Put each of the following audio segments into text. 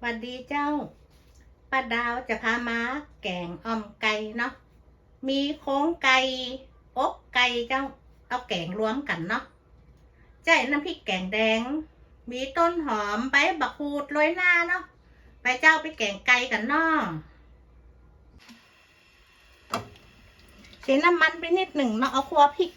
สวัสดีเจ้าป้าดาวจะพามาแกงอ่อมไก่เนาะ มีโค้งไก่อกไก่เจ้า เอาแกงรวมกันเนาะใจน้ำพริกแกงแดง มีต้นหอมใบบักฮูดโรยหน้าเนาะ ไปเจ้าไปแกงไก่กันเนาะเสียน้ำมันไปนิดหนึ่งเนาะ เอาครัวพริก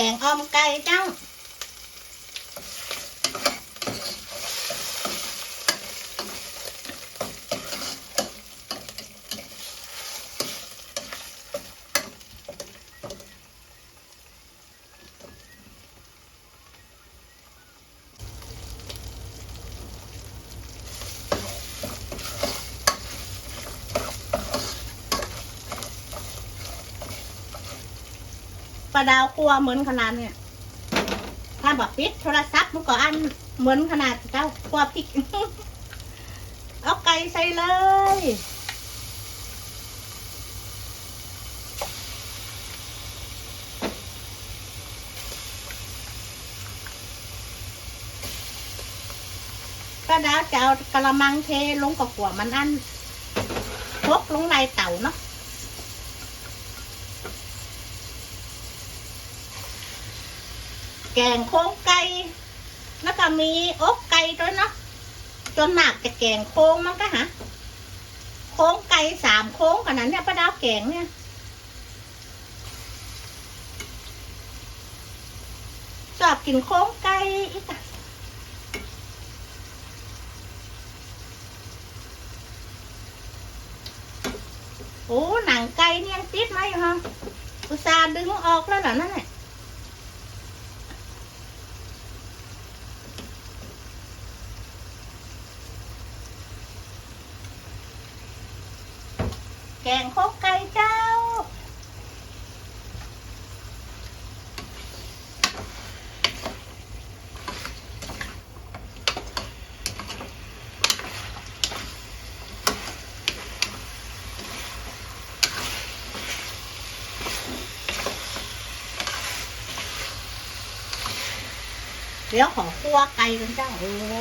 แกงอ่ ปลาดาวครัวเหมือนขนาดเนี่ย ถ้าบอกปิดโทรศัพท์มันก็อันเหมือนขนาดเจ้าครัวพริก เอาไก่ใส่เลย ปลาดาวจะเอากระมังเทลงกับหัวมันอันพกลงในเต่าเนาะ แกงโค้งไก่แล้วก็มีอกไก่ด้วยเนาะจนหนักจะแกงโค้งมันก็ฮะโค้งไก่สามโค้งขนาดเนี้ยป้าดาวแกงเนี่ยชอบกินโค้งไก่อีกอะโอ้หนังไก่เนี่ยติดไหมฮะอุตส่าห์ดึงออกแล้วเหรอนั่นแหละ งโคกไก่เจ้า เดี๋ยวขอคั่วไก่กันเจ้าโอ้โห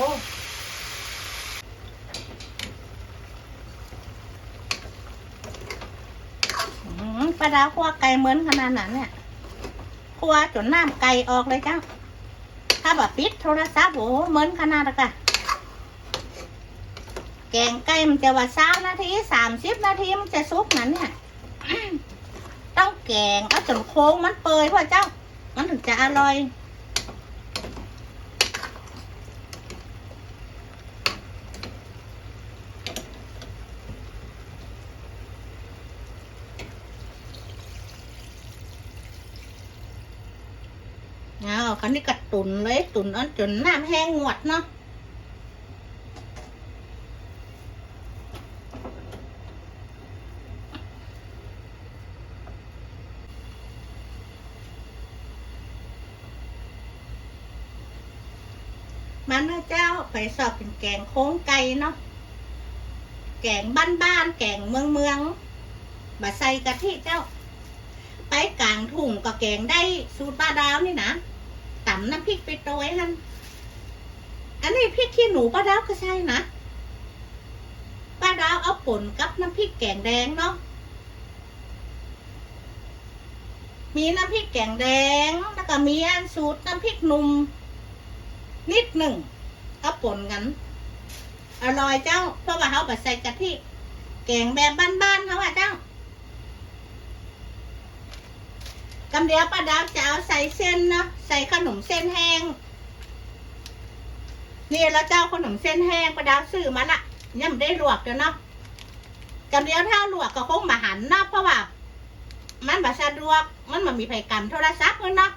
อืม ปลาดาวคั่วไก่เหมือนขนาดนั้นเนี่ยคั่วจนน้ำไก่ออกเลยจ้าถ้าแบบปิดโทรศัพท์โอ้เหมือนขนาดนั้นกะแกงไก่มันจะว่าสามนาทีสามสิบนาทีมันจะซุกนั้นเนี่ยต้องแกงเอาจนโค้งมันเปื่อยพ่อเจ้า มันถึงจะอร่อย เอาคันนี้กระตุนเลย ตุนอันจนน้ำแห้งงวดเนาะมันนะเจ้าไปสอบเป็นแกงโค้งไก่เนาะ แกงบ้านๆ แกงเมืองเมืองๆบะใส่กะทิเจ้า ไปกลางถุงก็แกงได้สูตรป้าดาวนี่นะำน้ำพริกไปโตยฮันอันนี้พริกขี้หนูป้าดาวก็ใช่นะป้าดาวเอาป่นกับน้ำพริกแกงแดงเนาะมีน้ำพริกแกงแดง แล้วก็มีอันสูตรน้ำพริกหนุ่มนิดหนึ่งเอาป่นกันอร่อยเจ้าเพราะว่าเขาแบบใส่กะทิแกงแบบบ้านๆเขาอะเจ้า กำเดียวป้าดาวจะเอาใส่เส้นเนาะใส่ขนมเส้นแห้ง นี่แล้วเจ้าขนมเส้นแห้งป้าดาวซื้อมาละยังไม่ได้ลวกเดี๋ยวเนาะกำเดียวถ้าลวกก็คงมาหันเนาะเพราะว่า มันบาสะดวกมันมันมีไผ่กันโทรศัพท์เนาะ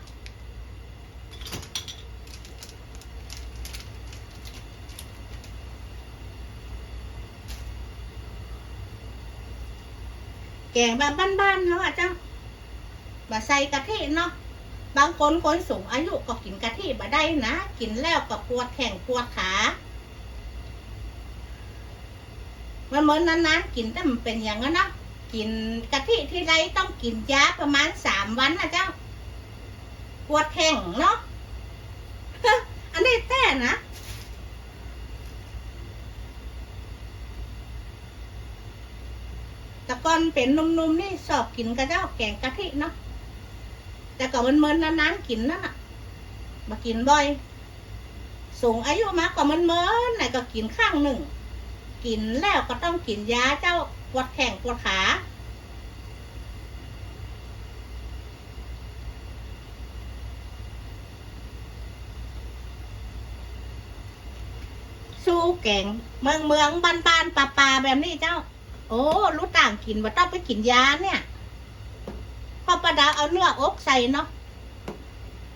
แกงแบบบ้านๆเขาอะเจ้า บะใส่กะทิเนาะบางคนคนสูงอายุก็กินกะทิบะได้นะ กินแล้วก็ปวดแข้งปวดขามันเหมือนนั้นๆกินแต่มันเป็นอย่างนั้นนะกินกะทิที่ไรต้องกินยาประมาณสามวันนะเจ้า ปวดแข้งเนาะอันนี้แต่นะแต่ก่อนเป็นนุ่มๆนี่สอบกินกระเจ้าแกงกะทิเนาะ แต่ก็มันเมินนานๆกินนั่นน่ะมากินบ่อยสูงอายุมากกว่ามันเมินไหนก็กินข้างหนึ่ง กินแล้วก็ต้องกินยาเจ้าปวดแข้งปวดขาสู้แกงเมืองเมืองบ้านบ้านป่าป่าแบบนี้เจ้า โอ้ รู้ต่างกินว่าต้องไปกินยาเนี่ย ประดาเอาเนื้ออกใส่เนาะ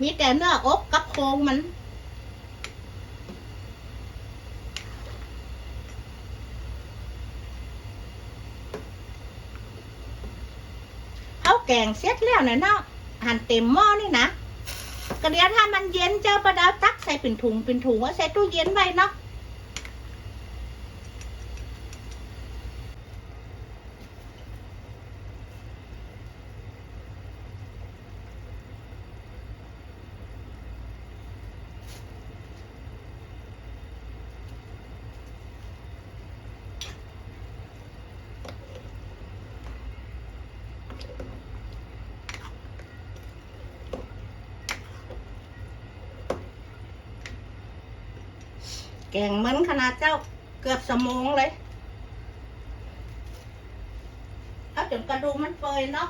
มีแต่เนื้ออกกับโครงมัน เอาแกงเสร็จแล้วนะเนาะ หั่นเต็มหม้อนี่นะก็เดียวถ้ามันเย็นเจ้าประดาตักใส่เป็นถุงเป็นถุงว่าใส่ตู้เย็นไว้เนาะ แกงเหมือนขนาดเจ้าเกือบสมองเลย เอาจนกระดูกมันเปื่อยเนาะ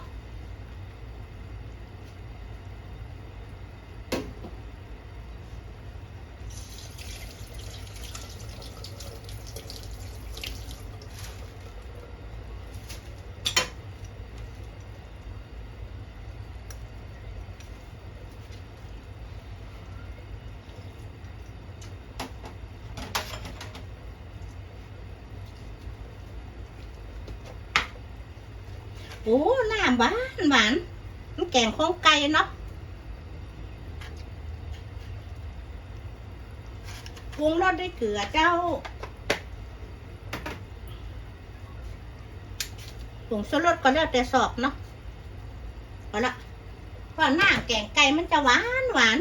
โอ้น้ำหวานหวานมันแกงของไก่เนาะปรุงรสด้วยเกลือเจ้าผงชูรสก็แล้วแต่สอบเนาะเอาละเพราะหน้าแกงไก่มันจะหวานหวาน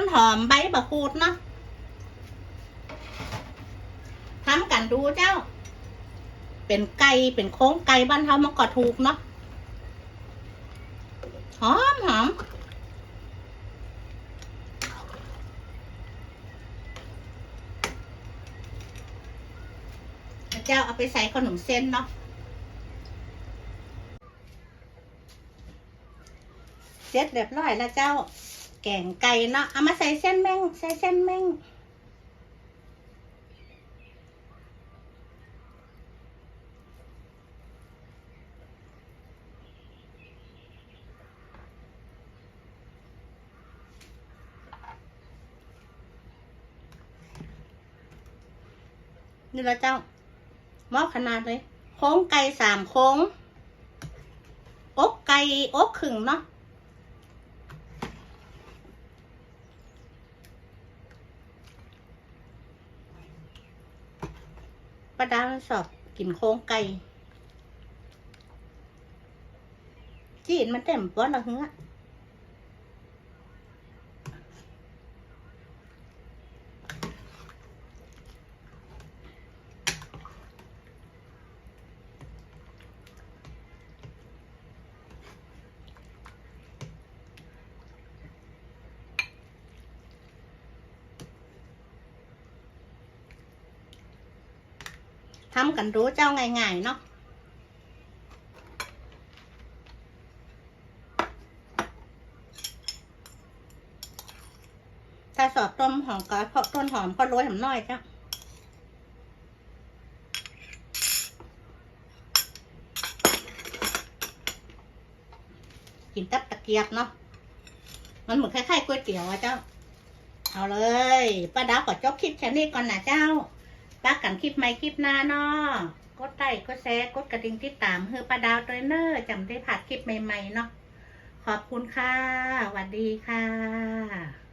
นหอมใบบะคูดเนาะทำกันดูเจ้า เป็นไก่เป็นโค้งไก่บ้านเฮามันก็ถูกเนาะหอมหอมเจ้าเอาไปใส่ขนมเส้นเนาะเสร็จเรียบร้อยแล้วเจ้า กงไก่เนาะเอามาใส่เส้นแม่งใส่เส้นแม่งนี่ละเจ้าหม้อขนาดเลย โค้งไก่สามโค้งอกไก่อกขึงเนาะ ป้าดาสอบกินโค้งไก่จีนมันเต็มป้อนละเหือ ทำกันรู้เจ้าง่ายๆเนาะถ้าสอบต้มหอมก็พต้นหอมก็โรยหอมน้อยจ้ะกินตับตะเกียบเนาะมันเหมือนคล้ายๆก๋วยเตี๋ยวอะเจ้า เอาเลยป้าดาวขอจบคลิปแค่นี้ก่อนนะเจ้า ป้ากันคลิปใหม่คลิปหน้าเนาะกดไลค์กดแชร์กดกระดิ่งติดตามเฮือป้าดาวตัวเนอร์จำได้ผัดคลิปใหม่ๆเนาะขอบคุณค่ะสวัสดีค่ะ